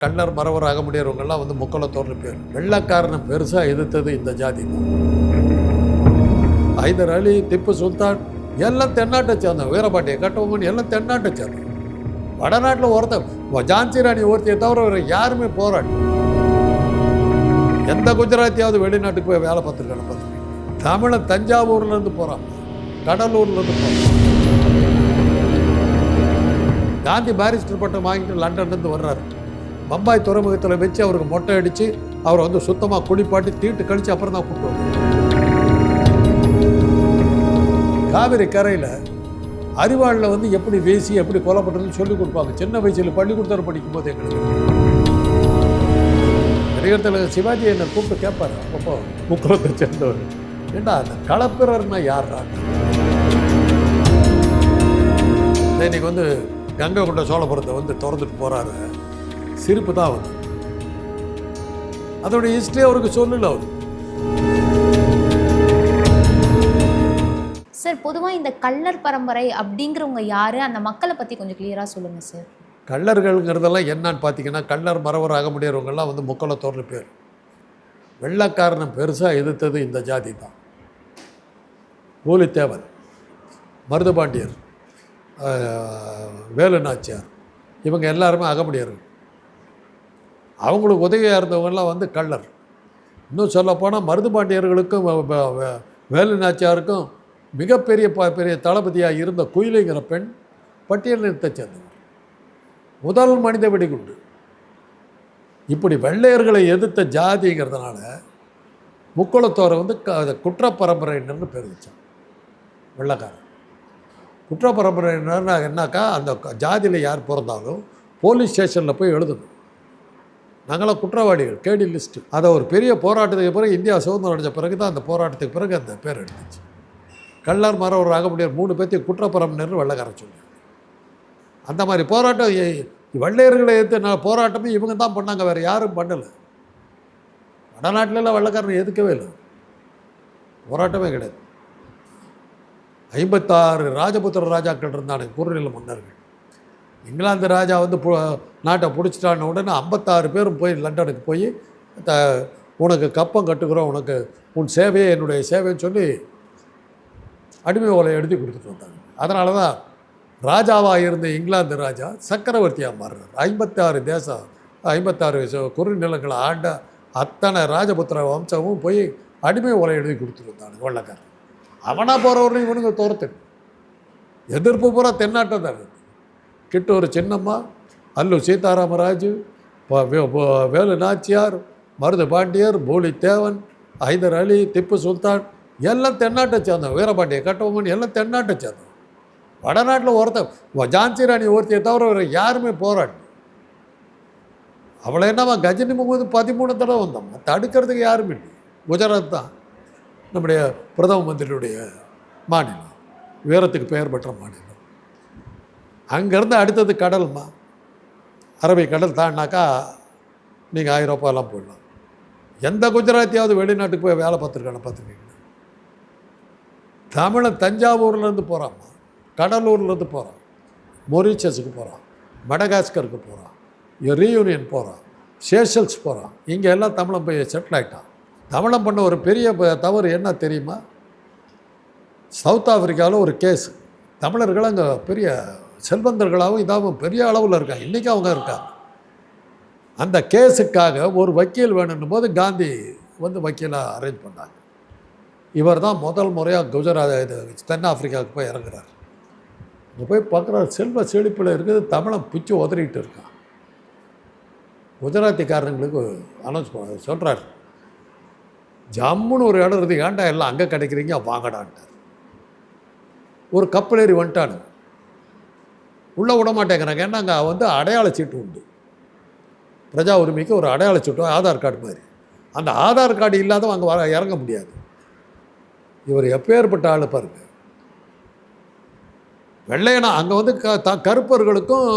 கண்ணர் மறவர் ஆக முடியறவங்கெல்லாம் வந்து முக்கலத்தோர்னு பேர் வெள்ளக்காரனை பெருசாக எதிர்த்தது இந்த ஜாதி தான். ஹைதர் அலி திப்பு சுல்தான் எல்லாம் தென்னாட்டை சேர்ந்தோம் வீரபாண்டிய கட்டபொம்மன் எல்லாம் தென்னாட்டை சேர்ந்தோம் வடநாட்டில் ஒருத்தன் ஜான்சி ராணி ஒருத்தையை தவிர வேறு யாருமே போராடி எந்த குஜராத்தியாவது வெளிநாட்டுக்கு போய் வேலை பார்த்துருக்கான பார்த்துருக்கேன் தமிழன் தஞ்சாவூர்லேருந்து போகிறான் கடலூர்லேருந்து போகிறான் காந்தி பாரிஸ்டர் பட்டம் வாங்கிட்டு லண்டன்லேருந்து வர்றாரு. பம்பாய் துறைமுகத்தில் வச்சு அவருக்கு மொட்டை அடித்து அவரை வந்து சுத்தமாக குளிப்பாட்டி தீட்டு கழித்து அப்புறம் தான் கூப்பிட்டு வந்தார். காவிரி கரையில் அறிவாளில் வந்து எப்படி பேசி எப்படி கொலை பண்ணுறதுன்னு கொடுப்பாங்க. சின்ன வயசில் பள்ளிக்கூடத்தில் படிக்கும்போது எங்களுக்கு. நடிகர் தலைவர் சிவாஜி என்னை கூப்பிட்டு கேட்பார் அப்பப்போ முக்குளத்தை சேர்ந்தவர். ஏண்டா அந்த களப்பிரர்னா யார்ரா இன்னைக்கு வந்து கங்கை கொண்ட சோழபுரத்தை வந்து திறந்துட்டு போகிறாரு சிரிப்பு தான் வந்து அதோட ஹிஸ்ட்ரி அவருக்கு சொல்லல அவர். சார் பொதுவாக இந்த கள்ளர் பரம்பரை அப்படிங்கிறவங்க யாரு? அந்த மக்களை பற்றி கொஞ்சம் கிளியராக சொல்லுங்கள் சார். கள்ளர்கள்ங்கிறதெல்லாம் என்னன்னு பார்த்தீங்கன்னா கள்ளர் மறவர் ஆக முடியறவங்கெல்லாம் வந்து முக்கலத்தோர்னு பேர். வெள்ளக்காரனை பெருசாக எதிர்த்தது இந்த ஜாதி தான். பூலித்தேவன் மருதுபாண்டியர் ஆஹ், வேலு நாச்சியார் இவங்க எல்லாருமே அகமுடியர்கள். அவங்களுக்கு உதவியாக இருந்தவங்கெல்லாம் வந்து கள்ளர். இன்னும் சொல்லப்போனால் மருதுபாண்டியர்களுக்கும் வேலு நாச்சியாருக்கும் மிகப்பெரிய ப பெரிய தளபதியாக இருந்த குயிலிங்கிற பெண் பட்டியல் நிறுத்த சேர்ந்தவர். முதல் மனித வெடிகுண்டு. இப்படி வெள்ளையர்களை எதிர்த்த ஜாதிங்கிறதுனால முக்குளத்தோரை வந்து க குற்ற பரம்பரையினர்னு பேர் வச்சான். வெள்ளக்காரன். குற்ற பரம்பரையினர்னா என்னாக்கா அந்த ஜாதியில் யார் பிறந்தாலும் போலீஸ் ஸ்டேஷனில் போய் எழுதணும். நாங்களாம் குற்றவாளிகள் கேடி லிஸ்ட்டு அதை ஒரு பெரிய போராட்டத்துக்கு பிறகு இந்தியா சுதந்திரம் அடைஞ்ச பிறகு தான் அந்த போராட்டத்துக்கு பிறகு அந்த பேர் எடுத்துச்சு. கல்லார் மரவர் ஆக முடியாது. மூணு பேர்த்தையும் குற்றப்பரம்பினர் வெள்ளைக்காரன் சொல்லி அந்த மாதிரி போராட்டம் வெள்ளையர்களை எதிர்த்து நான் போராட்டமே இவங்க தான் பண்ணாங்க வேறு யாரும் பண்ணலை. வடநாட்டிலலாம் வெள்ளக்காரன் எதுக்கவே இல்லை. போராட்டமே கிடையாது. ஐம்பத்தாறு ராஜபுத்திர ராஜாக்கள் இருந்தானுங்க குறுநில மன்னர்கள். இங்கிலாந்து ராஜா வந்து பு நாட்டை பிடிச்சிட்டான உடனே ஐம்பத்தாறு பேரும் போய் லண்டனுக்கு போய் த உனக்கு கப்பம் கட்டுக்கிறோம் உனக்கு உன் சேவையே என்னுடைய சேவைன்னு சொல்லி அடிமை ஓலை எழுதி கொடுத்துட்டு வந்தாங்க. அதனால தான் ராஜாவாக இருந்த இங்கிலாந்து ராஜா சக்கரவர்த்தியாக மாறுறார். ஐம்பத்தாறு தேசம் ஐம்பத்தாறு குறு குறுநிலங்களை ஆண்ட அத்தனை ராஜபுத்திர வம்சமும் போய் அடிமை ஓலை எழுதி கொடுத்துட்டு வந்தாங்க வெள்ளக்காரன். அவனாக போகிறவரையும் இவனுங்க துரத்து எதிர்ப்பு பூரா தென்னாட்டம் தான் இருக்குது கிட்டூர் சின்னம்மா அல்லு சீதாராமராஜு வேலு நாச்சியார் மருது பாண்டியர் பூலித்தேவன் ஹைதர் அலி திப்பு சுல்தான் எல்லாம் தென்னாட்டை சேர்ந்தோம் வீரபாண்டிய கட்டபொம்மன் எல்லாம் தென்னாட்டை சேர்ந்தோம் வடநாட்டில் ஒருத்தன் ஜான்சி ராணி ஒருத்தையை தவிர வேறு யாருமே போராடி அவளை என்னவா கஜினி முகமது பதிமூணு தடவை வந்தோம் தடுக்கிறதுக்கு யாரும் இல்லை குஜராத் தான் நம்முடைய பிரதம மந்திரியுடைய மாநிலம் வீரத்துக்கு பெயர் பெற்ற மாநிலம். அங்கேருந்து அடுத்தது கடல்மா. அரபிக் கடல் தாண்டினாக்கா நீங்கள் ஐரோப்பாலாம் போயிடலாம். எந்த குஜராத்தியாவது வெளிநாட்டுக்கு போய் வேலை பார்த்துருக்கான பார்த்துருக்கீங்களா? தமிழன் தஞ்சாவூர்லேருந்து போகிறாம்மா கடலூர்லேருந்து போகிறான் மொரீஷியஸுக்கு போகிறான் மடகாஸ்கருக்கு போகிறான் ரீயூனியன் போகிறான் சேஷல்ஸ் போகிறான் இங்கே எல்லாம் தமிழன் போய் செட்டில் ஆகிட்டான் தமிழன் பண்ண ஒரு பெரிய தவறு என்ன தெரியுமா? சவுத் ஆஃப்ரிக்காவில் ஒரு கேஸ். தமிழர்கள் அங்கே பெரிய செல்வந்தர்களாகவும் இதாகவும் பெரிய அளவில் இருக்காங்க. இன்றைக்கி அவங்க இருக்காங்க. அந்த கேஸுக்காக ஒரு வக்கீல் வேணும்னும் போது காந்தி வந்து வக்கீலாக அரேஞ்ச் பண்ணாங்க. இவர் தான் முதல் முறையாக குஜராத் இது தென்னாப்பிரிக்காவுக்கு போய் இறங்குறார். அங்கே போய் பார்க்குறாரு செல்வ செழிப்பில் இருக்குது தமிழன் பிச்சு உதறிட்டு இருக்கான். குஜராத்திக்காரங்களுக்கு அனௌன்ஸ் பண்ண சொல்கிறார் ஜம்முன்னு ஒரு இடம் இருக்குது ஏன்டா எல்லாம் அங்கே கிடைக்கிறீங்க? வாங்கடான்ட்டார். ஒரு கப்பல் ஏறி வந்துட்டானுங்க. உள்ளே விட மாட்டேங்கிறாங்க. ஏன்னா அங்கே வந்து அடையாள சீட்டு உண்டு. பிரஜா உரிமைக்கு ஒரு அடையாள சீட்டு ஆதார் கார்டு மாதிரி. அந்த ஆதார் கார்டு இல்லாதவங்க அங்கே வர இறங்க முடியாது. இவர் எப்பேற்பட்ட ஆள் பாருங்க. வெள்ளையனா அங்கே வந்து க த கருப்பர்களுக்கும்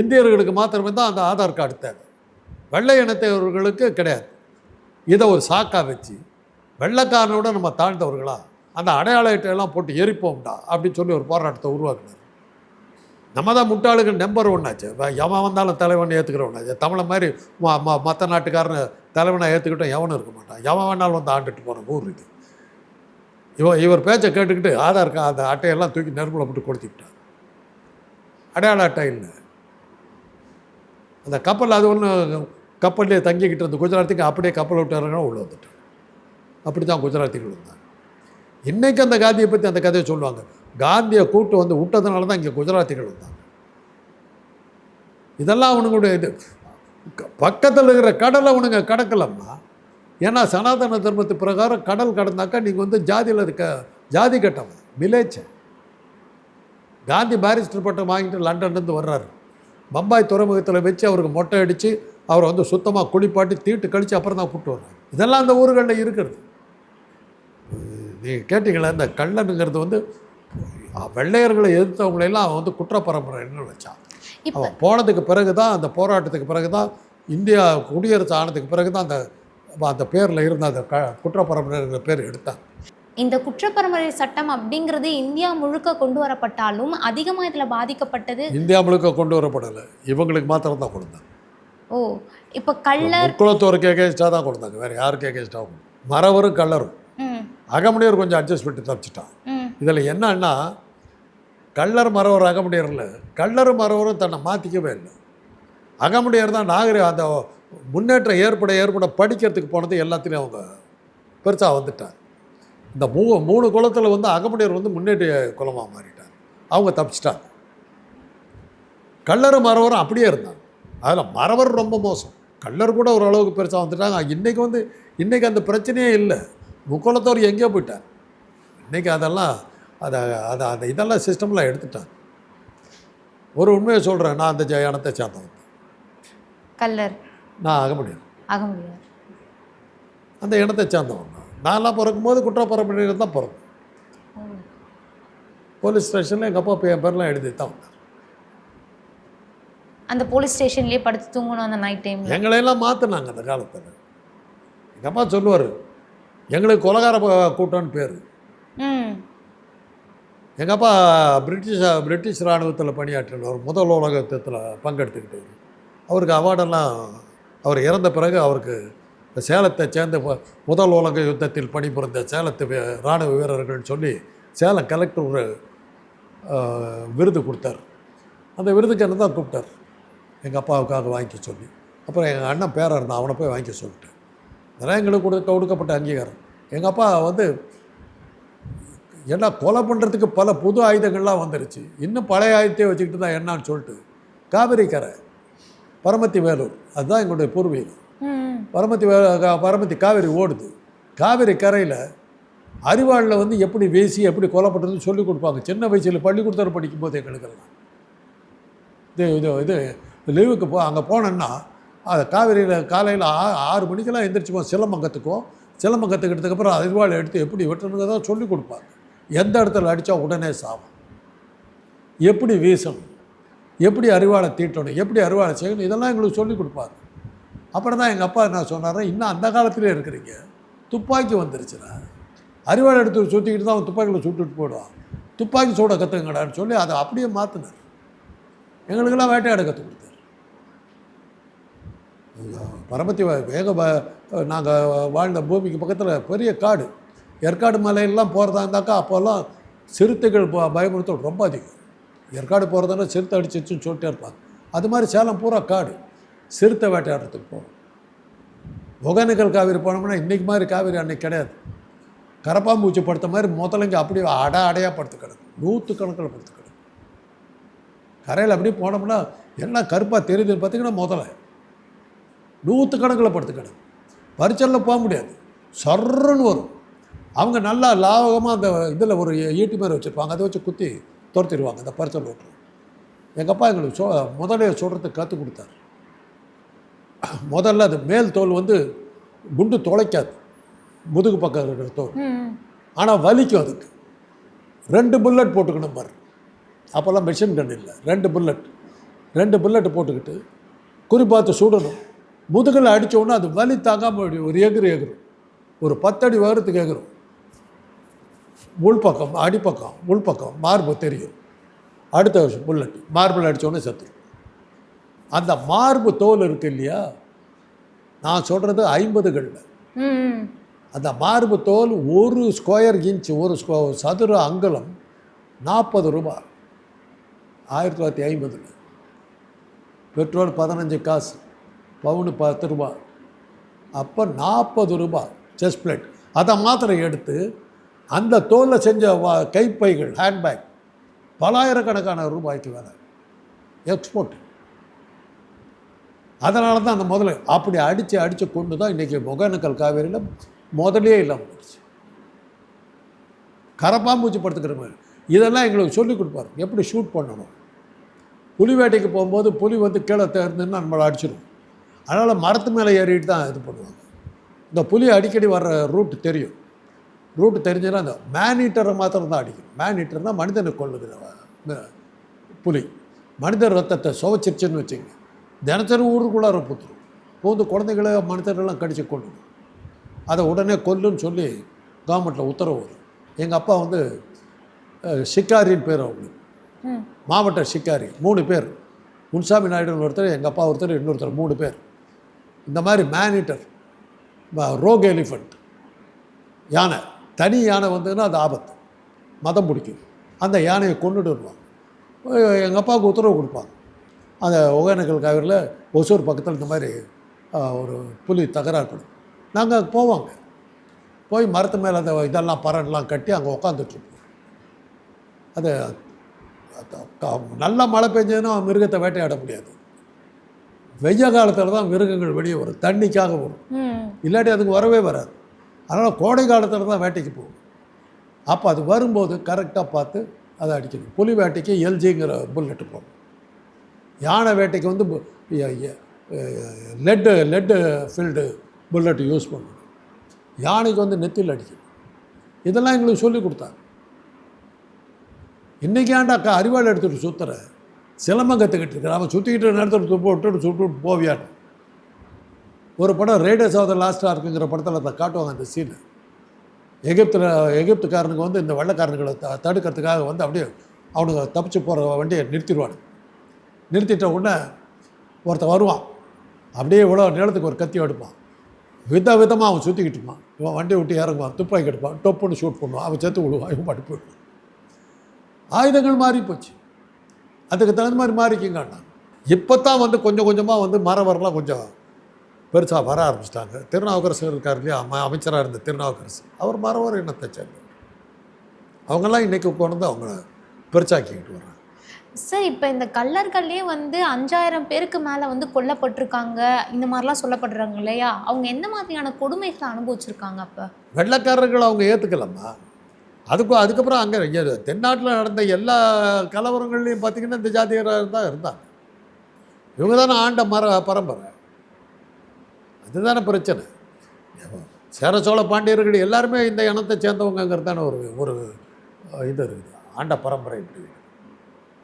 இந்தியர்களுக்கு மாத்திரமே தான் அந்த ஆதார் கார்டு தேவை. வெள்ளை இனத்தவர்களுக்கு கிடையாது. இதை ஒரு சாக்கா வச்சு வெள்ளைக்காரனோட நம்ம தாழ்ந்தவர்களா அந்த அடையாள எல்லாம் போட்டு எரிப்போம்டா அப்படின்னு சொல்லி ஒரு போராட்டத்தை உருவாக்குனார். நம்ம தான் முட்டாளுகள் நம்பர் ஒன்றாச்சு எவன் வந்தாலும் தலைவன் ஏற்றுக்கிறவனாச்சு தமிழை மாதிரி மற்ற நாட்டுக்காரன் தலைவனை ஏற்றுக்கிட்டோம் எவனும் இருக்க மாட்டான். எவன் வேணாலும் வந்து ஆண்டுட்டு போன ஊர் இது. இவன் இவர் பேச்சை கேட்டுக்கிட்டு ஆதார் கா அந்த அட்டையெல்லாம் தூக்கி நெருப்பில் போட்டு கொடுத்துக்கிட்டான் அடையாள அட்டை இல்லை. அந்த கப்பல் அது ஒன்று கப்பல்லே தங்கிக்கிட்டு இருந்த குஜராத்துக்கு அப்படியே கப்பல் விட்டு இறங்கினா உள்ளே வந்துட்டான். அப்படி தான் குஜராத்திகள் இருந்தாங்க இன்றைக்கு அந்த காந்தியை பற்றி அந்த கதையை சொல்லுவாங்க. காந்தியை கூட்டு வந்து விட்டதுனால தான் இங்கே குஜராத்திகள் வந்தாங்க. இதெல்லாம் அவனுங்களுடைய இது. பக்கத்தில் இருக்கிற கடலை அவனுங்க கடக்கலம்மா. ஏன்னா சனாதன தர்மத்து பிரகாரம் கடல் கடந்தாக்கா நீங்கள் வந்து ஜாதியில் இருக்க ஜாதி கட்டவன் மிலேச்ச. காந்தி பாரிஸ்டர் பட்டம் வாங்கிட்டு லண்டன்லேருந்து வர்றாரு. பம்பாய் துறைமுகத்தில் வச்சு அவருக்கு மொட்டை அடித்து அவரை வந்து சுத்தமாக குளிப்பாட்டி தீட்டு கழித்து அப்புறம் தான் கூப்பிட்டு வர்றாரு. இதெல்லாம் அந்த ஊர்களில் இருக்கிறது. நீங்கள் கேட்டிங்களா இந்த கள்ளனுங்கிறது வந்து வெள்ளையர்களை எதிர்த்தவங்களையெல்லாம் அவன் வந்து குற்ற பரம்பரைன்னு வச்சான். இப்போ அவன் போனதுக்கு பிறகு தான் அந்த போராட்டத்துக்கு பிறகு தான் இந்தியா குடியரசு ஆனதுக்கு பிறகு தான் அந்த அந்த பேரில் இருந்த அந்த க குற்ற பரம்பரைங்கிற பேர் எடுத்தான். இந்த குற்றப்பரம்பரை சட்டம் அப்படிங்கிறது இந்தியா முழுக்க கொண்டு வரப்பட்டாலும் அதிகமாக இதில் பாதிக்கப்பட்டது? இந்தியா முழுக்க கொண்டு வரப்படலை. இவங்களுக்கு மாத்திரம் தான் கொடுத்தாங்க ஓ இப்போ கள்ளர் முக்குளத்தோருக்கு எகேன்ஸ்டாக தான் கொடுத்தாங்க. வேறு யாருக்கு எகேன்ஸ்டாகவும் மறவரும் கள்ளரும். ம். அகமுடையர் கொஞ்சம் அட்ஜஸ்ட் பண்ணி தப்பிச்சிட்டான். இதில் என்னன்னா கள்ளர் மறவர் அகமுடையரில் கள்ளர் மறவரும் தன்னை மாற்றிக்கவே இல்லை. அகமுடையர் தான் நாகரி அந்த முன்னேற்றம் ஏற்பட ஏற்பட படிக்கிறதுக்கு போனது எல்லாத்துலேயும் அவங்க பெருசாக வந்துட்டார். இந்த மூ மூணு குலத்தில் வந்து அகமுடையர் வந்து முன்னேற்ற குலமாக மாறிட்டார். அவங்க தப்பிச்சிட்டாங்க. கள்ளர் மறவரும் அப்படியே இருந்தாங்க. அதில் மறவர் ரொம்ப மோசம். கள்ளர் கூட ஓரளவுக்கு பெருசாக வந்துட்டாங்க. இன்றைக்கி வந்து இன்றைக்கி அந்த பிரச்சனையே இல்லை. முக்குளத்தவர் எங்கேயோ போயிட்டார். இன்றைக்கி அதெல்லாம் அதை அதை அந்த இதெல்லாம் சிஸ்டம்லாம் எடுத்துட்டாங்க ஒரு உண்மையை சொல்கிறேன் நான் அந்த இனத்தை சேர்ந்தவன். கள்ளர். நான் அகமுடியும் அகமுடியார் அந்த இனத்தை சேர்ந்தவன். நான்லாம் பிறக்கும்போது குற்றப்பரம்பரையில் தான் பிறந்தேன் போலீஸ் ஸ்டேஷனில் எங்கள் அப்பா பே- பேர்லாம் எழுதி தான் வந்தார். அந்த போலீஸ் ஸ்டேஷன்லேயே படுத்து தூங்கணும் அந்த நைட் டைமில் எங்களையெல்லாம் மாற்றினாங்க அந்த காலத்தில். எங்கள் அப்பா சொல்லுவார் எங்களுக்கு கொலகார கூட்டம்னு பேர். எங்கள் அப்பா பிரிட்டிஷ் பிரிட்டிஷ் இராணுவத்தில் பணியாற்றினவர் முதல் உலக யுத்தத்தில் பங்கெடுத்துக்கிட்டு அவருக்கு அவார்டெல்லாம் அவர் இறந்த பிறகு அவருக்கு சேலத்தை சேர்ந்த முதல் உலக யுத்தத்தில் பணிபுரிந்த சேலத்து இராணுவ வீரர்கள்னு சொல்லி சேலம் கலெக்டர் ஒரு விருது கொடுத்தார். அந்த விருதுக்கென்ன தான் கூப்பிட்டார். எங்கள் அப்பாவுக்காக வாங்கிக்க சொல்லி. அப்புறம் எங்கள் அண்ணன் பேராக இருந்தான் அவனை போய் வாங்கிக்க சொல்லிட்டு அதெல்லாம் எங்களுக்கு கொடுக்க கொடுக்கப்பட்ட அங்கீகாரம். எங்கள் அப்பா வந்து ஏன்னா கொலை பண்ணுறதுக்கு பல புது ஆயுதங்கள்லாம் வந்துருச்சு. இன்னும் பழைய ஆயுதத்தையே வச்சுக்கிட்டு தான் என்னான்னு சொல்லிட்டு. காவிரி கரை பரமத்தி வேலூர். அதுதான் எங்களுடைய பூர்வீகம். பரமத்தி வே பரமத்தி காவிரி ஓடுது. காவிரி கரையில் அறிவாளில் வந்து எப்படி வீசி எப்படி கொலை பண்ணுறதுன்னு சொல்லி கொடுப்பாங்க. சின்ன வயசில் பள்ளிக்கூடத்தில் படிக்கும்போது எங்களுக்கெல்லாம். இது இது இது லீவுக்கு போ அங்கே போனேன்னா அது காவிரியில் காலையில் ஆ ஆறு மணிக்கெல்லாம் எந்திரிச்சுப்போம். சிலம்பம் கற்றுக்குவோம் சிலம்பம் கற்றுக்கிட்டதுக்கப்புறம் அறிவாளை எடுத்து எப்படி வெட்டணுங்க தான் சொல்லி கொடுப்பாங்க. எந்த இடத்துல அடித்தா உடனே சாவும்? எப்படி வீசணும்? எப்படி அறிவாளை தீட்டணும்? எப்படி அறிவாளை செய்யணும்? இதெல்லாம் எங்களுக்கு சொல்லி கொடுப்பாங்க அப்புறம் தான் எங்கள் அப்பா என்ன சொன்னார்? இன்னும் அந்த காலத்திலே இருக்கிறீங்க. துப்பாக்கி வந்துருச்சுடா. அறிவாளை எடுத்து சுற்றிக்கிட்டு தான் அவன் துப்பாக்கியில் சுட்டுட்டு போயிடுவான். துப்பாக்கி சூட கற்றுங்கடான்னு சொல்லி அதை அப்படியே மாற்றினார் எங்களுக்கெல்லாம் வேட்டையாட கற்றுக் கொடுத்தார். பரமத்தி வேக நாங்கள் வாழ்ந்த பூமிக்கு பக்கத்தில் பெரிய காடு. ஏற்காடு மலையெல்லாம் போகிறதா இருந்தாக்கா அப்போல்லாம் சிறுத்தைகள் ப- பயமுறுத்தல் ரொம்ப அதிகம். ஏற்காடு போகிறதுனா சிறுத்தை அடிச்சிச்சுன்னு சொல்லிட்டே இருப்பாங்க. அது மாதிரி சேலம் பூரா காடு. சிறுத்தை வேட்டையாடுறதுக்கு போகும் ஒகேனக்கல் காவிரி போனோம்னா இன்றைக்கி மாதிரி காவிரி அன்னைக்கு கிடையாது. கரப்பாம்பூச்சி படுத்த மாதிரி முதலங்க அப்படியே அட அடையாக படுத்து கிடக்கும் நூற்று கணக்கில் படுத்து கிடக்கும் கரையில் அப்படியே போனோம்னா எல்லாம் கருப்பாக தெரியுதுன்னு பார்த்தீங்கன்னா முதல்ல. நூற்று கணக்கில் படுத்து கிடக்கும் பரிச்சலில் போக முடியாது. சர்ருன்னு வரும். அவங்க நல்லா லாவகமாக அந்த இதில் ஒரு ஈட்டி மாதிரி வச்சுருப்பாங்க. அதை வச்சு குத்தி துரத்திடுவாங்க அந்த பரிச்சல் ஓட்டுறோம் எங்கள் அப்பா எங்களுக்கு சொ முதலையை சொல்கிறதுக்கு கற்றுக் கொடுத்தாரு. முதல்ல அது மேல் தோல் வந்து குண்டு துளைக்காது முதுகு பக்கம் இருக்கிற தோல். ஆனால் வலிக்கும் அதுக்கு. ரெண்டு புல்லட் போட்டுக்கணும் பாரு. அப்போல்லாம் மிஷின் கன் இல்லை. ரெண்டு புல்லட். ரெண்டு புல்லட் போட்டுக்கிட்டு குறிப்பாத்து சுடணும். முதுகில் உடனே அது வலி தாங்காமல் ஒரு எகிறு எகிரும் ஒரு பத்தடி உயரத்துக்கு எகிரும் உள்பக்கம் அடிப்பக்கம் உள்பக்கம் மார்பு தெரியும். அடுத்த வருஷம் புல்லட் மார்பிள் அடித்தோடனே செத்துரும் அந்த மார்பு தோல் இருக்கு இல்லையா? நான் சொல்கிறது ஐம்பதுகளில். அந்த மார்பு தோல் ஒரு ஸ்கொயர் இன்ச் ஒரு ஸ்கொ சதுர அங்குலம் நாற்பது ரூபாய். ஆயிரத்தி தொள்ளாயிரத்தி ஐம்பதில். பெட்ரோல் பதினஞ்சு காசு பவுனு பத்து ரூபா அப்போ நாற்பது ரூபாய் செஸ்ட் பிளேட் அதை மாத்திரம் எடுத்து அந்த தோலில் செஞ்ச வா கைப்பைகள் ஹேண்ட்பேக் பலாயிரக்கணக்கான ரூபாய்க்கு வேலை. எக்ஸ்போர்ட் அதனால தான் அந்த முதல்ல அப்படி அடித்து அடித்து கொண்டு தான் இன்றைக்கி ஒகேனக்கல் காவேரியில் முதலே இல்லாமல் போச்சு கரப்பாம்பூச்சி படுத்துக்கிற மாதிரி. இதெல்லாம் எங்களுக்கு சொல்லிக் கொடுப்பாரு. எப்படி ஷூட் பண்ணணும்? புலி வேட்டைக்கு போகும்போது புலி வந்து கீழே தேர்ந்துன்னா நம்மளை அடிச்சிடும். அதனால் மரத்து மேலே ஏறிட்டு தான் இது பண்ணுவாங்க. இந்த புலி அடிக்கடி வர்ற ரூட் தெரியும். ரூட் தெரிஞ்சுன்னா அந்த மேனீட்டரை மாத்திரம் தான் அடிக்கும். மேனீட்டர்னா மனிதனை கொள்ளுது அஹ், புலி. மனிதர் ரத்தத்தை சுவைச்சிருச்சுன்னு வச்சுங்க தினசரி ஊருக்குள்ளார பூத்துரும். பூந்து குழந்தைகளை மனிதர்கள்லாம் கடிச்சு கொள்ளும் அதை உடனே கொல்லுன்னு சொல்லி கவர்மெண்ட்டில் உத்தரவு வரும். எங்கள் அப்பா வந்து ஷிக்காரின்னு பேர் அவங்களுக்கு. மாவட்ட ஷிக்காரி மூணு பேர். முன்சாமி நாயுடுன்னு ஒருத்தர் எங்கள் அப்பா ஒருத்தர் இன்னொருத்தர் மூணு பேர். இந்த மாதிரி மேனிட்டர் ரோக் எலிஃபண்ட் யானை. தனி யானை வந்ததுன்னா அது ஆபத்து. மதம் பிடிக்கும் அந்த யானையை கொண்டுட்டு வருவாங்க. எங்கள் அப்பாவுக்கு உத்தரவு கொடுப்பாங்க. அந்த ஒகேனக்கல் காவிரியில் ஒசூர் பக்கத்தில் இந்த மாதிரி ஒரு புலி தகராறு பண்ணும் நாங்கள் போவாங்க. போய் மரத்து மேலே அந்த இதெல்லாம் பறன்லாம் கட்டி அங்கே உட்காந்துட்ருப்போம் அது அது நல்ல மழை பெஞ்சதுன்னா மிருகத்தை வேட்டையாட முடியாது. வெய்ய காலத்தில் தான் மிருகங்கள் வெளியே வரும். தண்ணிக்காக வரும். இல்லாட்டி அதுக்கு வரவே வராது. அதனால் கோடை காலத்தில் தான் வேட்டைக்கு போகும் அப்போ அது வரும்போது கரெக்டாக பார்த்து அதை அடிக்கணும். புலி வேட்டைக்கு எல்ஜிங்கிற புல்லெட்டு போகும் யானை வேட்டைக்கு வந்து lead lead field bullet use பண்ணணும். யானைக்கு வந்து நெத்தியில் அடிக்கணும். இதெல்லாம் எங்களுக்கு சொல்லி கொடுத்தாங்க. இன்றைக்கி ஆண்டாக்கா அறிவாள் எடுத்துகிட்டு சுற்றுற சிலம்பம் கற்றுக்கிட்டு இருக்கிற. அவன் சுற்றிக்கிட்டு நேரத்தில் துப்பு விட்டுட்டு சுட்டு விட்டு போவியான்னு. ஒரு படம் ரேடர்ஸ் ஆஃப் த லாஸ்ட்டாக இருக்குங்கிற படத்தில் அதை காட்டுவாங்க அந்த சீனு எகிப்தில் எகிப்துக்காரனுக்கு வந்து இந்த வெள்ளக்காரனுங்களை த தடுக்கிறதுக்காக வந்து அப்படியே அவனுங்க தப்பிச்சு போகிற வண்டியை நிறுத்திடுவானு நிறுத்திட்ட உடனே ஒருத்தன் வருவான். அப்படியே இவ்வளோ நிலத்துக்கு ஒரு கத்தி எடுப்பான். வித விதமாக அவன் சுற்றிக்கிட்டு இருப்பான். இவன் வண்டியை விட்டு இறங்குவான் துப்பாக்கி எடுப்பான் டொப்புன்னு ஷூட் பண்ணுவான் அவன் செத்து விடுவான் இவன் பாட்டு போயிடுவான். ஆயுதங்கள் மாறி போச்சு. அதுக்கு தகுந்த மாதிரி மாறிக்கிங்கண்ணா இப்போ தான் வந்து கொஞ்சம் கொஞ்சமாக வந்து மரவரெலாம் கொஞ்சம் பெருசாக வர ஆரம்பிச்சிட்டாங்க. திருநாவுக்கரசு இருக்கார் இல்லையா? அம அமைச்சராக இருந்த திருநாவுக்கரசு. அவர் மரவர் இனத்தை சேர்ந்தவர். அவங்கெல்லாம் இன்றைக்கி கொண்டு அவங்கள பெருசாக்கிக்கிட்டு வர்றாங்க. சார் இப்போ இந்த கள்ளர்கள்லேயே வந்து அஞ்சாயிரம் பேருக்கு மேலே வந்து கொல்லப்பட்டிருக்காங்க. இந்த மாதிரிலாம் சொல்லப்படுறாங்க இல்லையா? அவங்க எந்த மாதிரியான கொடுமைகளை அனுபவிச்சிருக்காங்க அப்போ? வெள்ளைக்காரர்கள் அவங்க ஏற்றுக்கலம்மா அதுக்கும் அதுக்கப்புறம் அங்கே தென்னாட்டில் நடந்த எல்லா கலவரங்கள்லையும் பார்த்திங்கன்னா இந்த ஜாதியராக தான் இருந்தாங்க. இவங்க தானே ஆண்ட மர பரம்பரை. அதுதானே பிரச்சனை. சேர சோழ பாண்டியர்கள் எல்லாருமே இந்த இனத்தை சேர்ந்தவங்கங்கிறது தானே ஒரு ஒரு இது இருக்குது. ஆண்ட பரம்பரை இப்படி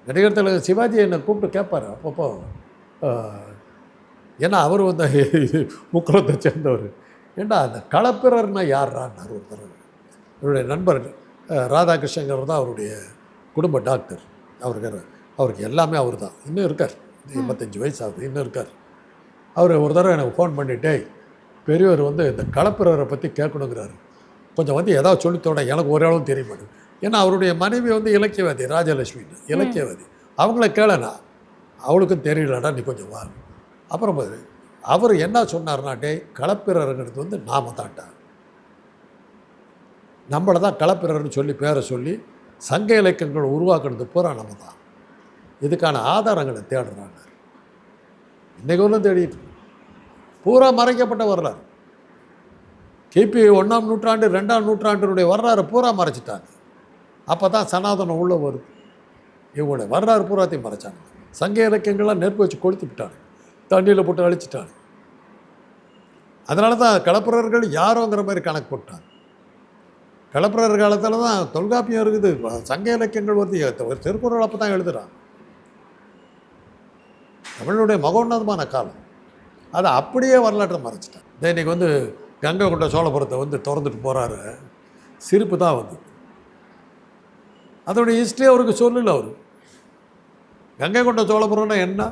நடிகர் தலைவர் சிவாஜி என்னை கூப்பிட்டு கேட்பார். அப்பப்போ ஏன்னா அவர் வந்து முக்குளத்தை சேர்ந்தவர். ஏண்டா அந்த களப்பிரர்னா யார்றான்னார் ஒரு தடவை. என்னுடைய நண்பர் ராதாகிருஷ்ணங்கிறவர் தான் அவருடைய குடும்ப டாக்டர். அவருக்கு அவருக்கு எல்லாமே அவர் தான் இன்னும் இருக்கார் எண்பத்தஞ்சு வயசு ஆகுது. இன்னும் இருக்கார். அவர் ஒரு தடவை எனக்கு ஃபோன் பண்ணிட்டே பெரியவர் வந்து இந்த களப்பிரரை பற்றி கேட்கணுங்கிறாரு. கொஞ்சம் வந்து ஏதாவது சொல்லித்தோட எனக்கு ஒரு தெரிய மாட்டேங்குது ஏன்னா அவருடைய மனைவி வந்து இலக்கியவாதி ராஜலட்சுமி இலக்கியவாதி. அவங்கள கேளனா? அவளுக்கும் தெரியலடா நீ கொஞ்சம் வா. அப்புறம் அவர் என்ன சொன்னார்னா டே களப்பிரருங்கிறது வந்து நாம தாண்டா நம்மளை தான் களப்பிரர்னு சொல்லி பேரை சொல்லி சங்க இலக்கியங்கள் உருவாக்குறது பூரா நம்ம தான். இதுக்கான ஆதாரங்களை தேடுறாங்க. இன்றைக்கு ஒன்றும் தேடிட்டு பூரா மறைக்கப்பட்ட வரலாறு. கிபி ஒன்றாம் நூற்றாண்டு ரெண்டாம் நூற்றாண்டினுடைய வரலாறு பூரா மறைச்சிட்டாங்க. அப்போ தான் சனாதனம் உள்ளே வருது. இவங்களுடைய வரலாறு பூராத்தையும் மறைச்சாங்க. சங்க இலக்கியங்கள்லாம் நெருப்பு வச்சு கொளுத்து விட்டாங்க. தண்ணியில் போட்டு அழிச்சிட்டாங்க. அதனால தான் கலப்புறர்கள் யாரோங்கிற மாதிரி கணக்கு போட்டாங்க. கலப்புறர் காலத்தில் தான் தொல்காப்பியம் இருக்குது. சங்க இலக்கியங்கள் வருது. திருக்குறள் அப்போ தான் எழுதுகிறான் தமிழனுடைய மகோன்னதமான காலம். அதை அப்படியே வரலாற்றை மறைச்சிட்டேன் இதோ இன்னைக்கு வந்து கங்கை கொண்ட சோழபுரத்தை வந்து திறந்துட்டு போகிறாரு சிரிப்பு தான் வந்து. அதோடைய ஹிஸ்ட்ரி அவருக்கு சொல்லல அவர். கங்கை கொண்ட சோழபுரம்னா என்ன?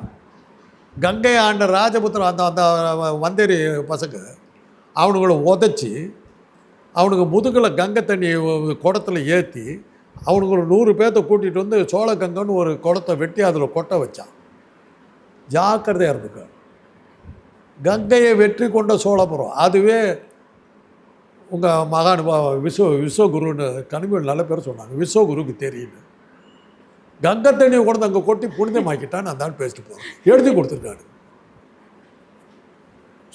கங்கை ஆண்ட ராஜபுத்திரம் அந்த அந்த வந்தேரி பசங்க அவனுங்களை உதைச்சி அவனுக்கு முதுகில் கங்கை தண்ணி குடத்தில் ஏற்றி அவனுக்கு ஒரு நூறு பேர்த்த கூட்டிகிட்டு வந்து சோழ கங்கைன்னு ஒரு குடத்தை வெட்டி அதில் கொட்ட வச்சான். ஜாக்கிரதையாக இருந்துக்க. கங்கையை வெற்றி கொண்ட சோழபுரம். அதுவே உங்கள் மகானுபா விஸ்வ விஸ்வகுருன்னு கனிமொழி நல்ல பேர் சொன்னாங்க. விஸ்வகுருக்கு தெரியுது. கங்கை தண்ணியை கொண்டு அங்கே கொட்டி புனிதமாக்கிட்டான்னு நான் தான் பேசிட்டு போகிறேன் எழுதி கொடுத்துருக்காரு.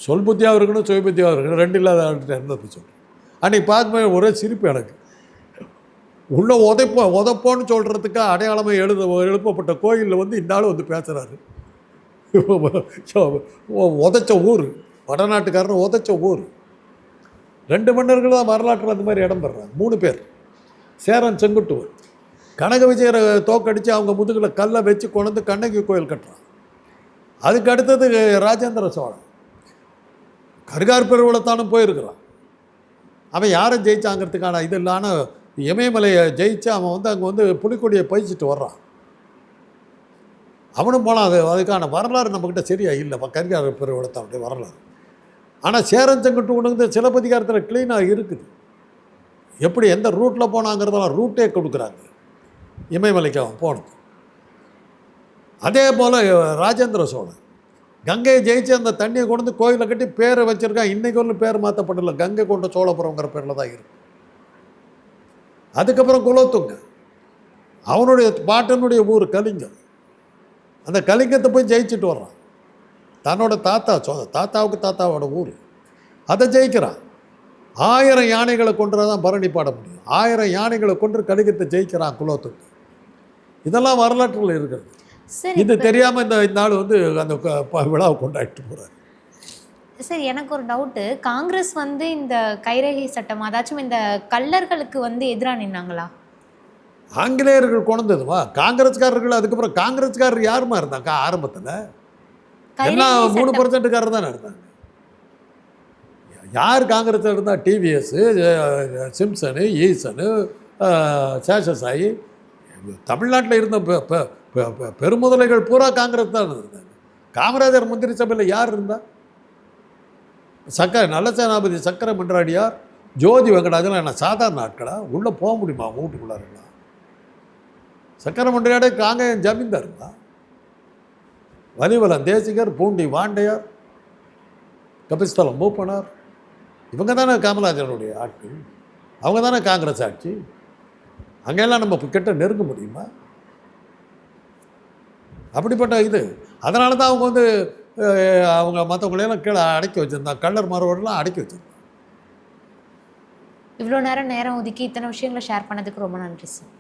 சொல் புத்தியாக இருக்கணும் சுய புத்தியாக இருக்கணும். ரெண்டு இல்லாத ஆள்கிட்ட இருந்தது சொல்கிறேன் அன்றைக்கி பார்க்கும்போது ஒரே சிரிப்பு எனக்கு. உள்ளே உதைப்போ உதைப்போன்னு சொல்கிறதுக்கு அடையாளமாக எழுத எழுப்பப்பட்ட கோயிலில் வந்து இந்த ஆள் வந்து பேசுகிறாரு உதச்ச ஊர் வடநாட்டுக்காரன் உதைச்ச ஊர். ரெண்டு மன்னர்கள் தான் வரலாற்றில் அந்த மாதிரி இடம் பெறாங்க மூணு பேர். சேரன் செங்குட்டுவர் கனக விஜயரை தோக்கடித்து அவங்க முதுகில் கல்லை வச்சு கொண்டு கண்ணகி கோயில் கட்டுறான். அதுக்கு அடுத்தது ராஜேந்திர சோழன். கருகார் பெருவளத்தானும் போயிருக்கிறான். அவன் யாரை ஜெயிச்சாங்கிறதுக்கான இது இல்லான இமயமலையை ஜெயிச்சு அவன் வந்து அங்கே வந்து புலிக்கொடியை பயிச்சிட்டு வர்றான். அவனும் போனான் அது அதுக்கான வரலாறு நம்மக்கிட்ட சரியா இல்லை. கரிகார பெருவளத்தானுடைய வரலாறு. ஆனால் சேரன் செங்குட்டு உனக்கு சிலப்பதிகாரத்தில் க்ளீனாக இருக்குது. எப்படி எந்த ரூட்டில் போனாங்கிறதெல்லாம் ரூட்டே கொடுக்குறாங்க. இமயமலைக்கு அவன் போனது. அதே போல் ராஜேந்திர சோழன். கங்கையை ஜெயிச்சு அந்த தண்ணியை கொண்டு வந்து கோயிலை கட்டி பேரை வச்சுருக்கான். இன்னைக்கு ஒன்றும் பேர் மாற்றப்படல கங்கை கொண்ட சோழபுரங்கிற பேரில் தான் இருக்கு. அதுக்கப்புறம் குலோத்துங்க. அவனுடைய பாட்டனுடைய ஊர் கலிங்கம். அந்த கலிங்கத்தை போய் ஜெயிச்சுட்டு வர்றான். தன்னோட தாத்தா சொ தாத்தாவுக்கு தாத்தாவோட ஊர். அதை ஜெயிக்கிறான். ஆயிரம் யானைகளை கொண்டு தான் பரணி பாட முடியும். ஆயிரம் யானைகளை கொண்டு கலிங்கத்தை ஜெயிக்கிறான் குலோத்துங்க இதெல்லாம் வரலாற்றில் இருக்கிறது. சரி இது தெரியாமல் இந்த ஆள் வந்து அந்த விழாவை கொண்டாடிட்டு போகிறார் சரி எனக்கு ஒரு டவுட்டு காங்கிரஸ் வந்து இந்த கைரேகை சட்டம் அதாச்சும் இந்த கள்ளர்களுக்கு வந்து எதிராக நின்னாங்களா? ஆங்கிலேயர்கள் கொண்டதுமா காங்கிரஸ்காரர்கள் அதுக்கப்புறம் காங்கிரஸ்காரர் யாருமா இருந்தாங்க? ஆரம்பத்தில்? எல்லாம் மூணு பர்சன்ட்டுக்காரர் தானே இருந்தாங்க. யார் காங்கிரஸில் இருந்தால் டிவிஎஸ்ஸு சிம்சனு ஈசனு சேஷசாயி தமிழ்நாட்டில் இருந்த பெருமுதலைகள் பூரா காங்கிரஸ் தான் இருந்தாங்க. காமராஜர் மந்திரி சபையில் யார் இருந்தா? சக்கர நல்ல சேனாபதி சக்கர மன்றாடியார் ஜோதி வெங்கடாஜலம் என்ன சாதாரண ஆட்களா? உள்ளே போக முடியுமா? வீட்டுக்குள்ளாருங்களா? சக்கர மன்றாடியாரே காங்கேயம் ஜமீன்தாருங்களா வலிவலம் தேசிகர் பூண்டி வாண்டையார் கபிஸ்தலம் மூப்பனார். இவங்க தானே காமராஜருடைய ஆட்கள். அவங்க தானே காங்கிரஸ் ஆட்சி. அங்கெல்லாம் நம்ம கிட்ட நெருங்க முடியுமா? அப்படிப்பட்ட இது. அதனால தான் அவங்க வந்து அவங்க மற்றவங்களையெல்லாம் கீழே அடக்கி வச்சுருந்தாங்க. கள்ளர் மரவரெல்லாம் அடக்கி வச்சுருந்தாங்க. இவ்வளோ நேரம் நேரம் ஒதுக்கி இத்தனை விஷயங்களை ஷேர் பண்ணதுக்கு ரொம்ப நன்றி சார்